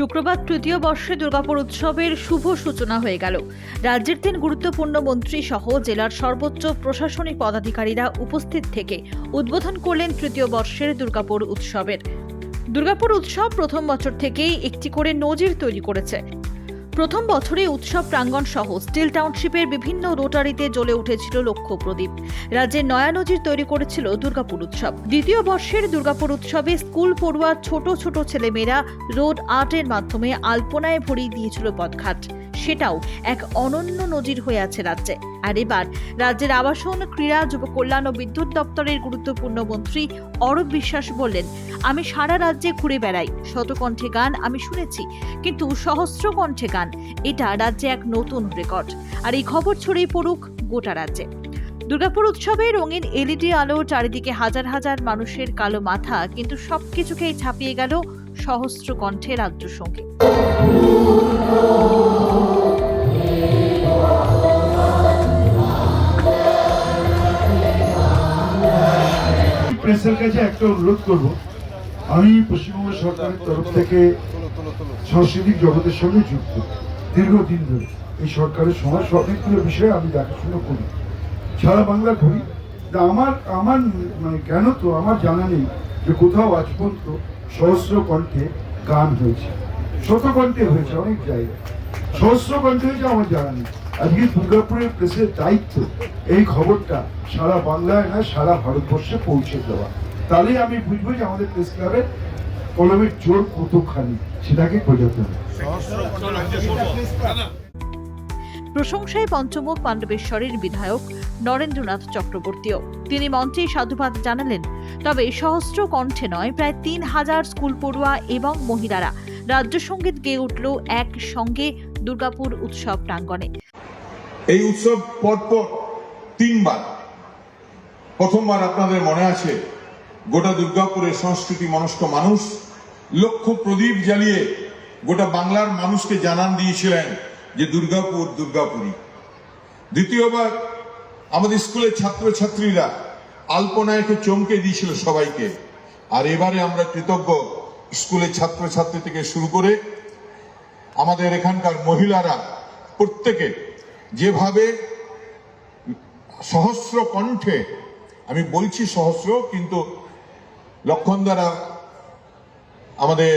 শুক্রবার তৃতীয় বর্ষে দুর্গাপুর উৎসবের শুভ সূচনা হয়ে গেল। রাজ্যের তিন গুরুত্বপূর্ণ মন্ত্রী সহ জেলার সর্বোচ্চ প্রশাসনিক পদাধিকারীরা উপস্থিত থেকে উদ্বোধন করলেন তৃতীয় বর্ষের দুর্গাপুর উৎসবের। দুর্গাপুর উৎসব প্রথম বছর থেকেই একটি করে নজির তৈরি করেছে। প্রথম বছরে উৎসব প্রাঙ্গণ সহ স্টিল টাউনশিপের বিভিন্ন রোটারিতে জ্বলে উঠেছিল লক্ষ্য প্রদীপ। রাজ্যের নয়া নজির তৈরি করেছিল দুর্গাপুর উৎসব। দ্বিতীয় বর্ষের দুর্গাপুর উৎসবে স্কুল পড়ুয়া ছোট ছোট ছেলেমেয়েরা রোড আর্টের মাধ্যমে আলপনায় ভরিয়ে দিয়েছিল পথঘাট সেটাও এক অনন্য নজির হয়ে আছে রাজ্যে। আর এবার রাজ্যের আবাসন, ক্রীড়া, যুব কল্যাণ ও বিদ্যুৎ দপ্তরের গুরুত্বপূর্ণ মন্ত্রী অরূপ বিশ্বাস বললেন, আমি সারা রাজ্যে ঘুরে বেড়াই। শতকণ্ঠে গান আমি শুনেছি, কিন্তু সহস্র কণ্ঠে গান এটা রাজ্যে এক নতুন রেকর্ড। আর এই খবর ছড়িয়ে পড়ুক গোটা রাজ্যে। দুর্গাপুর উৎসবে রঙিন এলইডি আলো, চারিদিকে হাজার হাজার মানুষের কালো মাথা, কিন্তু সবকিছুকেই ছাপিয়ে গেল সহস্র কণ্ঠে রাজ্য সংগীত প্রেসের কাছে একটা অনুরোধ করব। আমি পশ্চিমবঙ্গ সরকারের তরফ থেকে সাংস্কৃতিক জগতের সঙ্গে যুক্ত। দীর্ঘদিন ধরে এই সরকারের অনেকগুলো বিষয়ে আমি দেখাশোনা করি। সারা বাংলা ঘুরি। আমার আমার মানে কেন তো আমার জানা নেই যে কোথাও আজ পর্যন্ত সহস্র কণ্ঠে গান হয়েছে। হয়েছে, অনেক জায়গায়। সহস্র কণ্ঠে হয়েছে আমার জানা নেই। আজকে দুর্গাপুরের প্রেসের দায়িত্ব, এই খবরটা সারা বাংলায় না সারা ভারতবর্ষে পৌঁছে দেওয়া। তাহলেই আমি বুঝব যে আমাদের প্রেস ক্লাবের কলমের জোর কতখানি সেটাকে বোঝাতে হবে। প্রশংসায় পঞ্চমুখ পাণ্ডবেশ্বরের বিধায়ক নরেন্দ্রনাথ চক্রবর্তীও। তিনি মঞ্চে সাধুবাদ জানালেন তবে সহস্র কণ্ঠে নয় প্রায় তিন হাজার স্কুল পড়ুয়া এবং মহিলারা রাজ্য সংগীত গেয়ে উঠল একসঙ্গে দুর্গাপুর উৎসব প্রাঙ্গণে। এই উৎসব পরপর তিনবার প্রথমবার আপনাদের মনে আছে গোটা দুর্গাপুরের সংস্কৃতি মনস্ক মানুষ লক্ষ প্রদীপ জ্বালিয়ে গোটা বাংলার মানুষকে জানান দিয়েছিলেন যে দুর্গাপুর, দুর্গাপুরী। দ্বিতীয়বার আমাদের স্কুলের ছাত্রছাত্রীরা আলপনায়কে চমকে দিয়েছিল সবাইকে। আর এবারে আমরা কৃতজ্ঞ স্কুলের ছাত্রছাত্রী থেকে শুরু করে আমাদের এখানকার মহিলারা প্রত্যেকে যেভাবে সহস্র কণ্ঠে, আমি বলছি সহস্র কিন্তু লক্ষণ দ্বারা আমাদের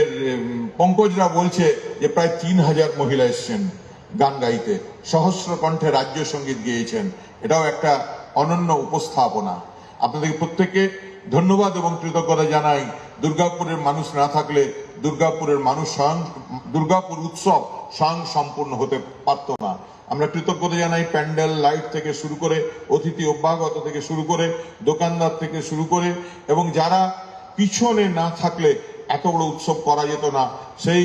পঙ্কজরা বলছে যে প্রায় তিন হাজার মহিলা এসছেন গান গাইতে। সহস্র কণ্ঠে রাজ্য সংগীত গেয়েছেন। এটাও একটা অনন্য উপস্থাপনা। আপনাদেরকে প্রত্যেককে ধন্যবাদ এবং কৃতজ্ঞতা জানাই। দুর্গাপুরের মানুষ না থাকলে দুর্গাপুরের মানুষ স্বয়ং, দুর্গাপুর উৎসব স্বয়ং সম্পূর্ণ হতে পারত না। আমরা কৃতজ্ঞতা জানাই প্যান্ডেল লাইট থেকে শুরু করে, অতিথি অভ্যাগত থেকে শুরু করে, দোকানদার থেকে শুরু করে এবং যারা পিছনে না থাকলে এত বড় উৎসব করা যেত না। সেই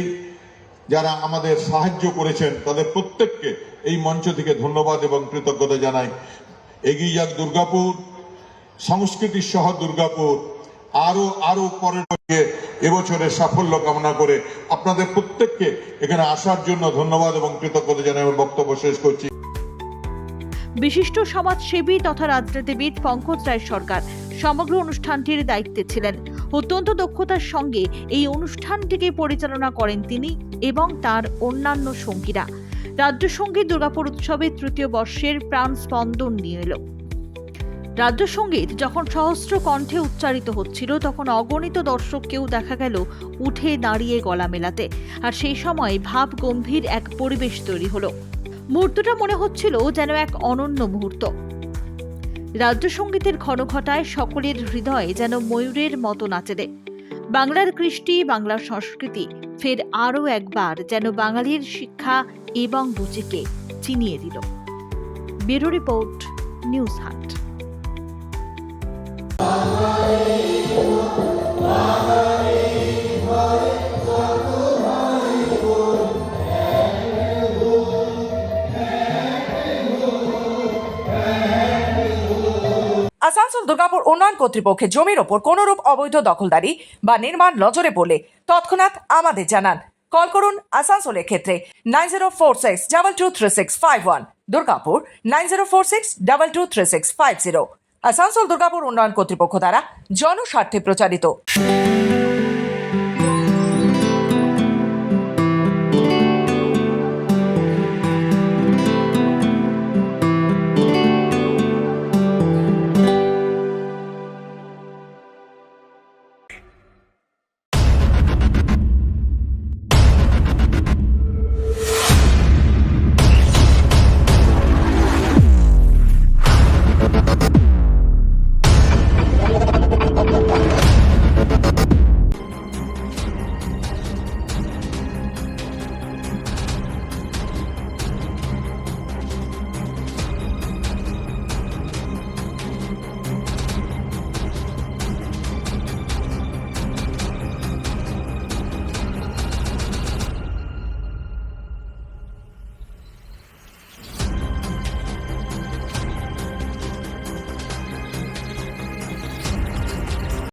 যারা আমাদের সাহায্য করেছেন, তাদের প্রত্যেককে এই মঞ্চ থেকে ধন্যবাদ এবং কৃতজ্ঞতা জানাই। এগিয়ে যাক দুর্গাপুর, সংস্কৃতির শহর দুর্গাপুর। আরও আরও বছরে এবছরের সাফল্য কামনা করে আপনাদের প্রত্যেককে এখানে আসার জন্য ধন্যবাদ এবং কৃতজ্ঞতা জানাই। বক্তব্য শেষ করছি। বিশিষ্ট সমাজসেবী তথা রাজনীতিবিদ পঙ্কজ রায় সরকার সমগ্র অনুষ্ঠানটির দায়িত্বে ছিলেন। অত্যন্ত দক্ষতার সঙ্গে এই অনুষ্ঠানটিকে পরিচালনা করেন তিনি এবং তার অন্যান্য সঙ্গীরা। রাজ্য সংগীত দুর্গাপুর উৎসবের তৃতীয় বর্ষের প্রাণ স্পন্দন নিয়ে এলো। রাজ্য সংগীত যখন সহস্র কণ্ঠে উচ্চারিত হচ্ছিল, তখন অগণিত দর্শককেও দেখা গেল উঠে দাঁড়িয়ে গলা মেলাতে। আর সেই সময় ভাব গম্ভীর এক পরিবেশ তৈরি হলো। মুহূর্তটা মনে হচ্ছিল যেন এক অনন্য মুহূর্ত। রাজ্য সঙ্গীতের ঘনঘটায় সকলের হৃদয়ে যেন ময়ূরের মতো নাচেদে বাংলার কৃষ্টি, বাংলার সংস্কৃতি, ফের আরও একবার যেন বাঙালির শিক্ষা এবং রুচিকে চিনিয়ে দিল। Bureau report, news hunt Asansol, Durgapur উন্নয়ন কর্তৃপক্ষের জমির ওপর কোনোরূপ অবৈধ দখলদারি বা নির্মাণ নজরে পড়লে তৎক্ষণাৎ আমাদের জানান। কল করুন আসানসোলের ক্ষেত্রে nine zero four six double two three six five one, Durgapur nine zero four six double two three six five zero Asansol Durgapur উন্নয়ন কর্তৃপক্ষ দ্বারা জনস্বার্থে প্রচারিত